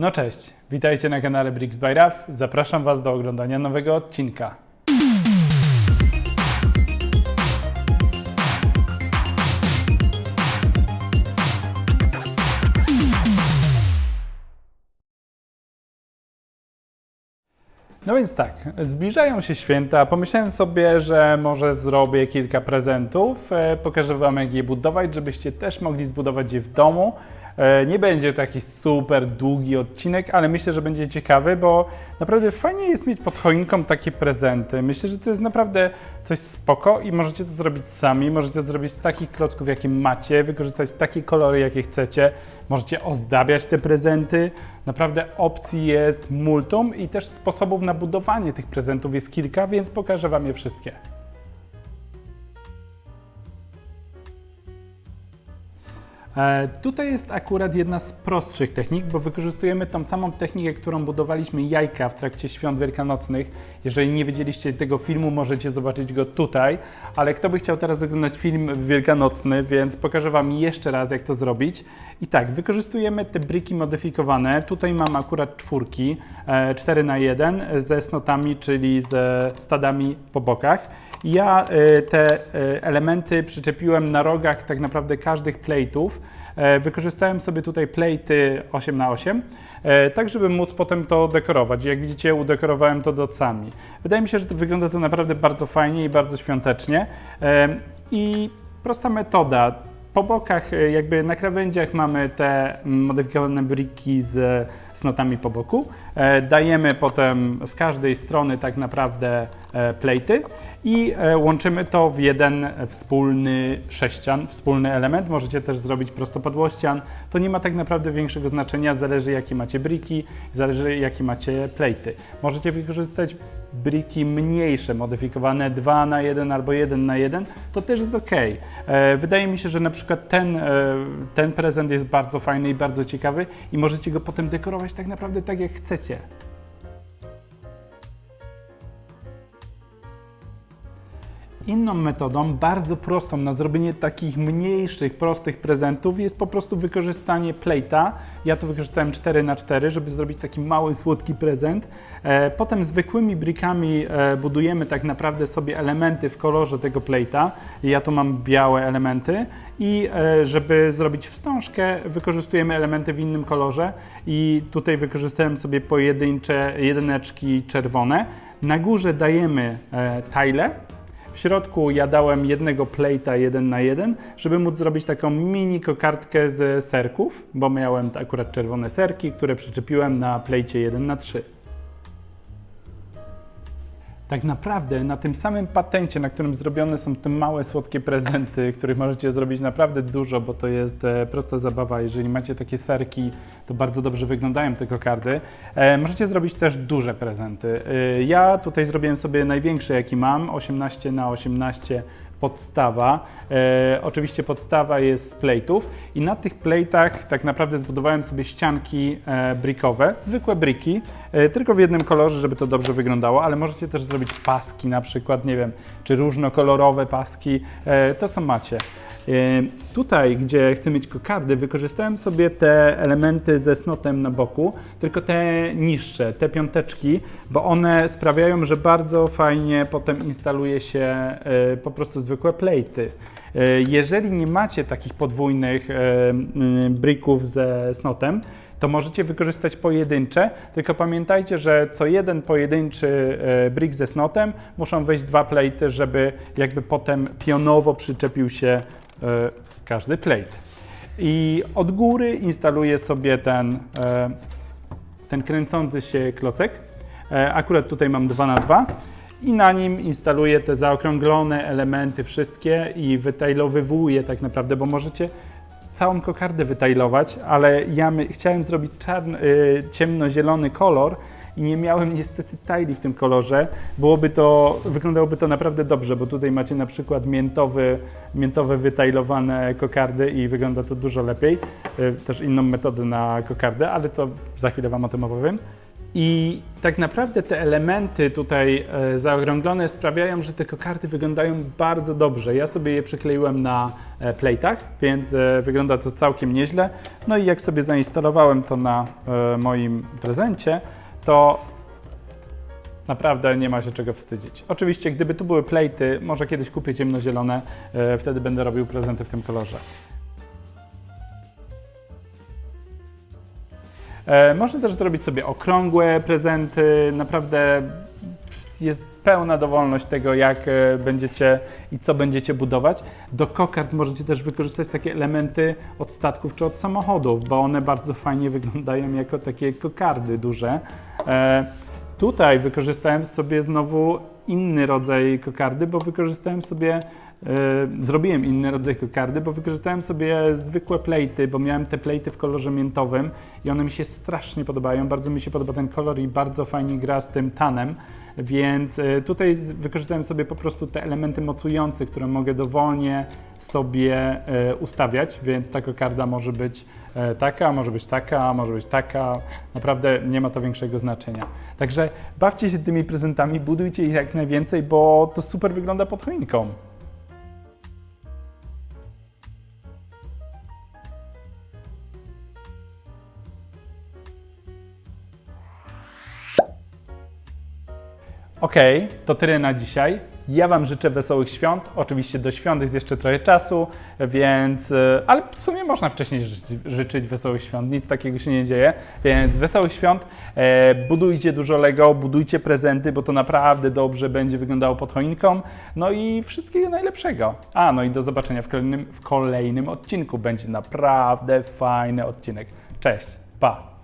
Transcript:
No cześć, witajcie na kanale Bricks by Raf. Zapraszam Was do oglądania nowego odcinka. No więc tak, zbliżają się święta. Pomyślałem sobie, że może zrobię kilka prezentów. E, Pokażę Wam, jak je budować, żebyście też mogli zbudować je w domu. E, Nie będzie to jakiś super długi odcinek, ale myślę, że będzie ciekawy, bo naprawdę fajnie jest mieć pod choinką takie prezenty. Myślę, że to jest naprawdę coś spoko i możecie to zrobić sami. Możecie to zrobić z takich klocków, jakie macie, wykorzystać takie kolory, jakie chcecie. Możecie ozdabiać te prezenty. Naprawdę opcji jest multum i też sposobów na budowanie tych prezentów jest kilka, więc pokażę Wam je wszystkie. Tutaj jest akurat jedna z prostszych technik, bo wykorzystujemy tą samą technikę, którą budowaliśmy jajka w trakcie świąt wielkanocnych. Jeżeli nie widzieliście tego filmu, możecie zobaczyć go tutaj, ale kto by chciał teraz oglądać film wielkanocny, więc pokażę Wam jeszcze raz, jak to zrobić. I tak, wykorzystujemy te briki modyfikowane. Tutaj mam akurat czwórki, e, 4 na 1 ze snotami, czyli ze stadami po bokach. Ja y, te y, elementy przyczepiłem na rogach tak naprawdę każdych plate'ów. E, Wykorzystałem sobie tutaj plate'y 8x8, e, tak żeby móc potem to dekorować. Jak widzicie, udekorowałem to docami. Wydaje mi się, że to wygląda to naprawdę bardzo fajnie i bardzo świątecznie. E, I prosta metoda. Po bokach, e, jakby na krawędziach mamy te modyfikowane briki z snotami po boku. E, Dajemy potem z każdej strony tak naprawdę e, plejty i e, łączymy to w jeden wspólny sześcian, wspólny element. Możecie też zrobić prostopadłościan. To nie ma tak naprawdę większego znaczenia, zależy jakie macie briki, zależy jakie macie plejty. Możecie wykorzystać briki mniejsze, modyfikowane 2 na 1 albo 1 na 1, to też jest ok. E, Wydaje mi się, że na przykład ten, e, ten prezent jest bardzo fajny i bardzo ciekawy i możecie go potem dekorować tak naprawdę tak jak chcecie. Inną metodą, bardzo prostą na zrobienie takich mniejszych, prostych prezentów jest po prostu wykorzystanie plate'a. Ja tu wykorzystałem 4 na 4 żeby zrobić taki mały, słodki prezent. E, Potem zwykłymi brikami e, budujemy tak naprawdę sobie elementy w kolorze tego plate'a. Ja tu mam białe elementy i e, żeby zrobić wstążkę, wykorzystujemy elementy w innym kolorze i tutaj wykorzystałem sobie pojedyncze jedyneczki czerwone. Na górze dajemy tile, środku ja dałem jednego plate'a 1 na 1, żeby móc zrobić taką mini kokardkę z serków, bo miałem akurat czerwone serki, które przyczepiłem na plejcie 1 na 3. Tak naprawdę na tym samym patencie, na którym zrobione są te małe, słodkie prezenty, których możecie zrobić naprawdę dużo, bo to jest e, prosta zabawa. Jeżeli macie takie serki, to bardzo dobrze wyglądają te kokardy. E, możecie zrobić też duże prezenty. E, ja tutaj zrobiłem sobie największy, jaki mam, 18 na 18 podstawa. E, oczywiście podstawa jest z plate'ów i na tych plate'ach tak naprawdę zbudowałem sobie ścianki e, zwykłe briki, e, tylko w jednym kolorze, żeby to dobrze wyglądało, ale możecie też zrobić paski na przykład, nie wiem, czy różnokolorowe paski, e, to co macie. E, Tutaj, gdzie chcę mieć kokardy, wykorzystałem sobie te elementy ze snotem na boku, tylko te niższe, te piąteczki, bo one sprawiają, że bardzo fajnie potem instaluje się e, po prostu zwykłe plejty. E, Jeżeli nie macie takich podwójnych e, m, brików ze snotem, to możecie wykorzystać pojedyncze, tylko pamiętajcie, że co jeden pojedynczy e, brick ze snotem muszą wejść dwa plejty, żeby jakby potem pionowo przyczepił się e, każdy plate. I od góry instaluję sobie ten, e, ten kręcący się klocek. E, Akurat tutaj mam 2 na 2 i na nim instaluję te zaokrąglone elementy wszystkie i wytajlowywuję tak naprawdę, bo możecie całą kokardę wytajlować, ale ja my, chciałem zrobić czarny, y, ciemnozielony kolor i nie miałem niestety tajli w tym kolorze. Byłoby to, wyglądałoby to naprawdę dobrze, bo tutaj macie na przykład miętowy, miętowe wytajlowane kokardy i wygląda to dużo lepiej. Y, Też inną metodę na kokardę, ale to za chwilę Wam o tym opowiem. I tak naprawdę te elementy tutaj e, zaokrąglone sprawiają, że te kokardy wyglądają bardzo dobrze. Ja sobie je przykleiłem na e, plejtach, więc e, wygląda to całkiem nieźle. No i jak sobie zainstalowałem to na moim prezencie, to naprawdę nie ma się czego wstydzić. Oczywiście, gdyby tu były plejty, może kiedyś kupię ciemnozielone, wtedy będę robił prezenty w tym kolorze. Można też zrobić sobie okrągłe prezenty. Naprawdę jest pełna dowolność tego, jak e, będziecie i co będziecie budować. Do kokard możecie też wykorzystać takie elementy od statków czy od samochodów, bo one bardzo fajnie wyglądają jako takie kokardy duże. E, Tutaj wykorzystałem sobie znowu inny rodzaj kokardy, bo wykorzystałem sobie, e, zrobiłem inny rodzaj kokardy, bo wykorzystałem sobie zwykłe plejty, bo miałem te plejty w kolorze miętowym i one mi się strasznie podobają. Bardzo mi się podoba ten kolor i bardzo fajnie gra z tym tanem. Więc e, tutaj wykorzystałem sobie po prostu te elementy mocujące, które mogę dowolnie sobie e, ustawiać, więc ta kokarda może być e, taka, może być taka, może być taka. Naprawdę nie ma to większego znaczenia. Także bawcie się tymi prezentami, budujcie ich jak najwięcej, bo to super wygląda pod choinką. Okej, to tyle na dzisiaj. Ja Wam życzę wesołych świąt. Oczywiście do świąt jest jeszcze trochę czasu, więc. e, Ale w sumie można wcześniej życzyć, życzyć wesołych świąt, nic takiego się nie dzieje. Więc wesołych świąt. E, budujcie dużo Lego, budujcie prezenty, bo to naprawdę dobrze będzie wyglądało pod choinką. No i wszystkiego najlepszego. A, no i do zobaczenia w kolejnym, w kolejnym odcinku. Będzie naprawdę fajny odcinek. Cześć, pa!